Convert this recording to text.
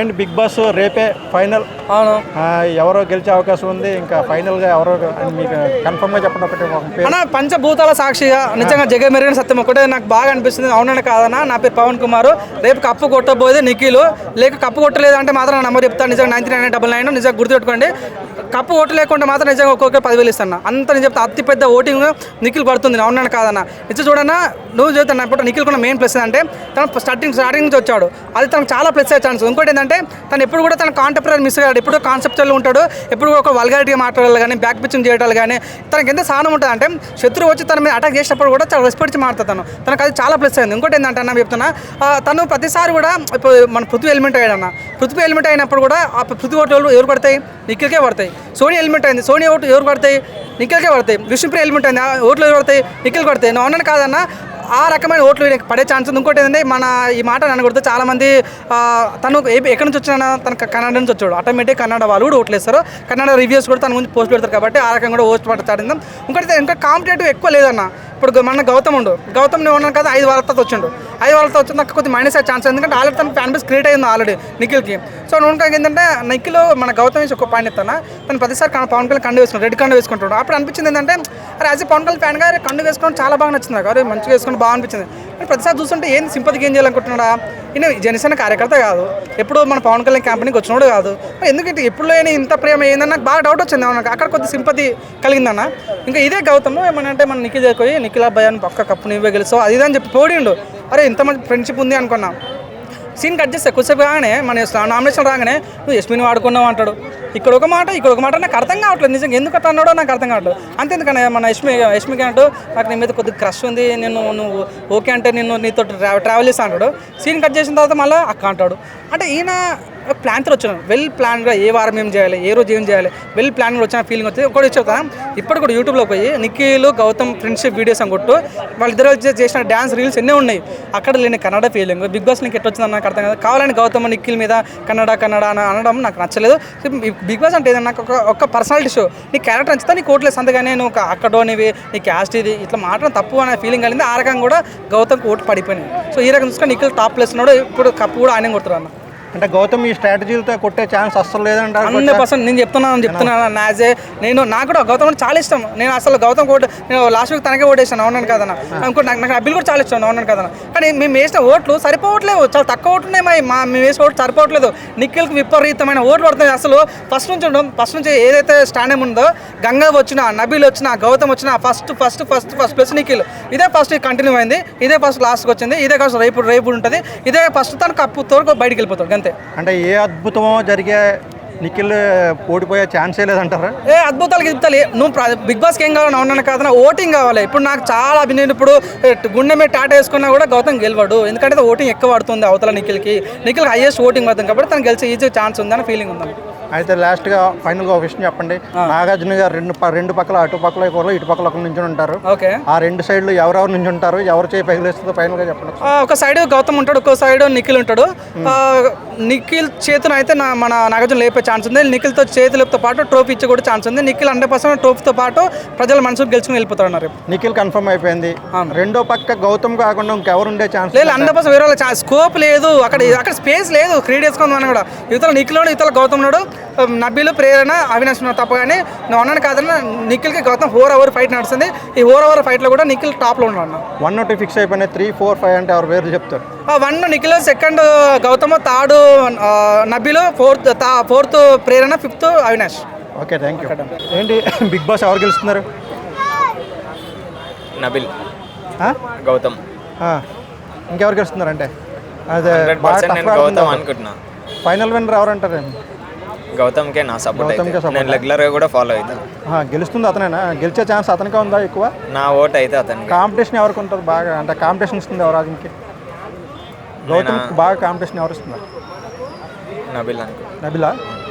ఏంటి big boss రేపే final. అవును. ఎవరో గెలిచే అవకాశం ఉంది ఇంకా ఫైనల్గా ఎవరో అని మీకు కన్ఫర్మ్గా చెప్పండి ఒకటి అన్న పంచభూతాల సాక్షిగా నిజంగా జగ మెరుగైన సత్యం ఒకటే నాకు బాగా అనిపిస్తుంది. అవునని కాదన్న నా పేరు పవన్ కుమార్. రేపు కప్పు కొట్టబోయేది నిఖిల్. లేక కప్పు కొట్టలేదు అంటే మాత్రం నా నెంబర్ చెప్తాను. నిజంగా నైన్టీ నైన్ డబల్ నైన్ నిజంగా గుర్తుపెట్టుకోండి కప్పు కొట్టలేకుండా మాత్రం నిజంగా ఒక్కొక్క పదివేలు ఇస్తాను. అంత నేను చెప్తా అతి పెద్ద ఓటింగ్ నిఖిల్ పడుతుంది. అవునని కాదన్న. నిజం చూడన్నా నువ్వు చెప్తాను ఇప్పుడు నిఖిల్ కూడా మెయిన్ ప్లస్ అంటే తను స్టార్టింగ్ స్టార్టింగ్ నుంచి వచ్చాడు. అది తనకు చాలా ప్లస్ అయ్యే ఛాన్స్ ఇంకోటి ఏంటంటే తను ఎప్పుడు కూడా తన కాంటెంపరీ మిస్ అయ్యాడు ఎప్పుడు కాన్సెప్ట్లో ఉంటాడు. ఎప్పుడు ఒక వల్గారిటీగా మాట్లాడాలి కానీ బ్యాక్ పిచ్చింగ్ చేయడాలు కానీ తనకి ఎంత సహనం ఉంటుంది అంటే శత్రువు వచ్చి తన మీద అటాక్ చేసినప్పుడు కూడా చాలా రెస్పెక్ట్ మాట్లాడతాను తను. తనకు అది చాలా ప్లస్ అయింది. ఇంకోటి ఏంటంటే అన్న చెప్తున్నా తను ప్రతిసారి కూడా ఇప్పుడు మన పృథ్వీ ఎలిమెంట్ అయ్యాడన్న పృథ్వీ ఎలిమెంట్ అయినప్పుడు కూడా ఆ పృథ్వీ ఓట్లు ఎవరు పడతాయి? నిఖిల్కే పడతాయి. సోనీ ఎలిమెంట్ అయింది. సోనీ ఓటు ఎవరు పడతాయి? నిఖిల్కే పడతాయి. విష్ణుప్రియ ఎలిమెంట్ అయింది. ఓట్లు ఎవరు పడతాయి? నిఖిల్ పడతాయి. నువ్వు అన్నాను కాదన్నా ఆ రకమైన ఓట్లు పడే ఛాన్స్ ఉంది. ఇంకోటి ఏంటంటే మన ఈ మాట అనకూడదు చాలామంది తను ఎక్కడి నుంచి వచ్చినా తన కన్నడ నుంచి వచ్చాడు. ఆటోమేటిక్ కన్నడ వాళ్ళు కూడా ఓట్లు వేస్తారు. కన్నడ రివ్యూస్ కూడా తన గురించి పోస్ట్ పెడతారు కాబట్టి ఆ రకంగా కూడా ఓట్ పడతాడు ఇంకోటి ఇంకా కాంపిటేటివ్ ఎక్కువ లేదన్న. ఇప్పుడు మన గౌతమ్ ఉండు. గౌతమ్ నేను ఉన్నాను కదా? ఐదు వాళ్ళతో వచ్చిండు. అది వాళ్ళతో వచ్చిన కొద్ది కొద్దిగా మైనస్ అయ్యే ఛాన్స్ ఎందుకంటే ఆల్రెడీ తన ఫ్యాన్ బేస్ క్రియేట్ అయింది ఆల్రెడీ నిఖిల్కి. సో నువ్వు ఏంటంటే నిఖిల్ మన గౌతమ్ నుంచి ఒక పాయింట్ ఇస్తాను? తను ప్రతిసారి పవన్ కళ్యాణ్ కండు వేసుకుంటాడు రెడ్ కండు వేసుకుంటాడు. అప్పుడు అనిపించింది ఏంటంటే అరే యాజ్ పవన్ కళ్యాణ్ ఫ్యాన్ గారు కండు వేసుకోవడం చాలా బాగా నచ్చింది నాకు. అరే మంచిగా వేసుకుని బాగా అనిపించింది. కానీ ప్రతిసారి చూస్తుంటే ఏం సింపతికి ఏం చేయాలనుకుంటున్నాడా? ఈయన జనసేన కార్యకర్త కాదు. ఎప్పుడు మన పవన్ కళ్యాణ్ క్యాంపెయిన్కి వచ్చినోడు కాదు. ఎందుకంటే ఎప్పుడు లేని ఇంత ప్రేమ ఏందని నాకు బాగా డౌట్ వచ్చింది. నాకు అక్కడ కొద్ది సింపతి కలిగిందన్న. ఇంకా ఇదే గౌతమ్ ఏమనంటే మన నిఖిల్ చేరుకోయి నిఖిల్ అబ్బాయి అని పక్క కప్పు నువ్వే గెలుస్తావు. అది ఇది అని చెప్పి పోడిండు. అరే ఇంత మంచి ఫ్రెండ్షిప్ ఉంది అనుకున్నా. సీన్ కట్ చేస్తే కొద్దిసేపు రాగానే మన నామినేషన్ రాగానే నువ్వు ఎస్మిని వాడుకున్నావు అంటాడు. ఇక్కడ ఒక మాట ఇక్కడ ఒక మాట నాకు అర్థం కావట్లేదు. నిజంగా ఎందుకు అట్లా అన్నాడో నాకు అర్థం కావట్లేదు. అంతేందుకనే మన యశ్మి యశ్మికి అంటూ నాకు నీ మీద కొద్దిగా క్రష్ ఉంది నేను నువ్వు ఓకే అంటే నేను నీతో ట్రావెల్ ట్రావెల్ చేస్తా అంటాడు. సీన్ కట్ చేసిన తర్వాత మళ్ళీ అక్క అంటాడు. అంటే ఈయన ప్లాన్తో వచ్చాను వెల్ ప్లాన్గా ఏ వారం ఏం చేయాలి ఏ రోజు ఏం చేయాలి వెల్ ప్లాన్గా వచ్చిన ఫీలింగ్ వచ్చింది. ఒకటి చెప్తా ఇప్పుడు కూడా యూట్యూబ్లో పోయి నిఖిల్ గౌతమ్ ఫ్రెండ్షిప్ వీడియోస్ అని కొట్టు వాళ్ళిద్దరు చేసిన డ్యాన్స్ రీల్స్ ఎన్నో ఉన్నాయి. అక్కడ లేని కన్నడ ఫీలింగ్. బిగ్ బాస్ నీకు ఎట్లా వచ్చిందని నాకు అర్థం కాదు. కావాలని గౌతమ్ నిఖిల్ మీద కన్నడ కన్నడ అని అనడం నాకు నచ్చలేదు. బిగ్ బాస్ అంటే నాకు ఒక ఒక పర్సనాలిటీ షో నీ క్యారెక్టర్ నచ్చితే నీ కోట్లేదు అందుకనే నువ్వు ఒక అక్కడోనివి నీ క్యాస్ట్ ఇది ఇట్లా మాట్లాడడం తప్పు అనే ఫీలింగ్ కలిగింది. ఆ రకంగా కూడా గౌతమ్ ఓటు పడిపోయినాయి. సో ఈ రకం చూసుకొని నిఖిల్ టాప్ ప్లేస్ ఉన్నాడు. ఇప్పుడు కప్పు కూడా ఆయన కొడుతున్నాడు అన్న. అంటే గౌతమ్ ఈ స్ట్రాటజీలతో కొట్టే ఛాన్స్ అస్సలు లేదంటారు హండ్రెడ్ పర్సెంట్ నేను చెప్తున్నాను చెప్తున్నాను నాజే నేను నాకు కూడా గౌతమ్ అంటే చాలా ఇష్టం. నేను అసలు గౌతమ్ ఓటు నేను లాస్ట్ వీక్ తనకే ఓటేసాను అవునాను కదన్న. ఇంకోటి నాకు నాకు అబ్బిల్ కూడా చాలా ఇష్టం అవునాను కదన్న. కానీ మేము వేసిన ఓట్లు సరిపోవట్లేవు. చాలా తక్కువ ఓట్లు ఉన్నాయి మా- మేము వేసిన ఓట్లు సరిపోవట్లేదు. నిఖిల్కి విపరీతమైన ఓట్లు పడుతున్నాయి. అసలు ఫస్ట్ నుంచి ఉండడం ఫస్ట్ నుంచి ఏదైతే స్టాండ్ ఉందో గంగా వచ్చినా నబీల్ వచ్చినా గౌతమ్ వచ్చినా first first first first plus Nikhil. ఇదే ఫస్ట్ కంటిన్యూ అయింది. ఇదే ఫస్ట్ లాస్ట్కి వచ్చింది. ఇదే ఫస్ట్ రేపు రేపు ఉంటుంది. ఇదే ఫస్ట్ తను కప్పు తోరకు బయటికి వెళ్ళిపోతాడు. అంతే. అంటే ఏ అద్భుతమో జరిగే నిఖిల్ ఓడిపోయే ఛాన్సే లేదంటారా? ఏ అద్భుతాలు గిద్దాలు నువ్వు ప్ర- బిగ్ బాస్కి ఏం కావాలి అవునన్నా కాదన్నా ఓటింగ్ కావాలి. ఇప్పుడు నాకు చాలా అభి- నేను ఇప్పుడు ఏ, గుండె మీద టాటా వేసుకున్నా కూడా గౌతమ్ గెలవాడు. ఎందుకంటే ఓటింగ్ ఎక్కువ పడుతుంది అవతల నిఖిల్కి. నిఖిల్ హైయెస్ట్ ఓటింగ్ పడుతుంది కాబట్టి తను గెలిచే ఈజీ ఛాన్స్ ఉందని ఫీలింగ్ ఉందని అయితే లాస్ట్గా ఫైనల్గా ఒక విషయం చెప్పండి. నాగార్జున గారు రెండు రెండు పక్కల అటు పక్కల ఒకరు ఇటు పక్కల ఒకరు నుంచి ఉంటారు. ఓకే. ఆ రెండు సైడ్లు ఎవరెవరు నుంచి ఉంటారు ఎవరు చేయి పగిలేస్తుందో ఫైనల్గా చెప్పండి ఒక సైడ్ గౌతమ్ ఉంటాడు ఒక సైడ్ నిఖిల్ ఉంటాడు. నిఖిల్ చేతున అయితే నా మన నాగార్జున లేపే ఛాన్స్ ఉంది. నిఖిల్తో చేతులతో పాటు ట్రోఫీ ఇచ్చే కూడా ఛాన్స్ ఉంది. నిఖిల్ హండ్రెడ్ పర్సెంట్ ట్రోఫీతో పాటు ప్రజల మనసుకు గెలుచుకుని వెళ్ళిపోతాడు నిఖిల్ కన్ఫర్మ్ అయిపోయింది. రెండో పక్క గౌతమ్ కాకుండా ఇంకెవరు ఉండే ఛాన్స్ లేదు హండ్రెడ్ పర్సెంట్ వేరే స్కోప్ లేదు. అక్కడ అక్కడ స్పేస్ లేదు. క్రియేట్ చేసుకుందాం కూడా. ఇవతల నిఖిలోడు ఇవతల గౌతమ్ ఉన్నాడు. నబ్బీలు ప్రేరణ అవినాష్ ఉన్నాడు తప్ప కానీ నువ్వు అన్నాను కాదన్నా నిఖిల్కి గౌతమ్ ఫోర్ అవర్ ఫైట్ నడుస్తుంది ఈ ఫోర్ అవర్ ఫైట్లో కూడా నిఖిల్ టాప్లో ఉన్నాడు అన్న. వన్ నాట్ ఫిక్స్ అయిపోయినాయి. త్రీ ఫోర్ ఫైవ్ అంటే ఎవరు పేరు చెప్తారు? One Nikhil second Gautam third Nabeel fourth fourth Prerana fifth Avinash. Okay thank you ఏంటి బిగ్ బాస్ ఎవరు గెలుస్తున్నారు? నబిల్? గౌతమ్. ఇంకెవరు గెలుస్తున్నారు అంటే అదే గౌతమ్. అనుకుంటున్నా. Final winner ఎవరంటారు? గౌతమ్కే నా సపోర్ట్ అయితే. నేను రెగ్యులర్గా కూడా ఫాలో అవుతాను గెలుస్తుంది అతనేనా? గెలిచే ఛాన్స్ అతనికే ఉందా ఎక్కువ? నా ఓట్ అయితే అతనికి. కాంపిటీషన్ ఎవరికి ఉంటుంది బాగా? అంటే కాంపిటీషన్ ఇస్తుంది ఎవరు అతనికి గౌతమ్ బాగా కాంపిటీషన్ ఎవరు ఇస్తున్నారు నబిల్ అనుకో నబిలా?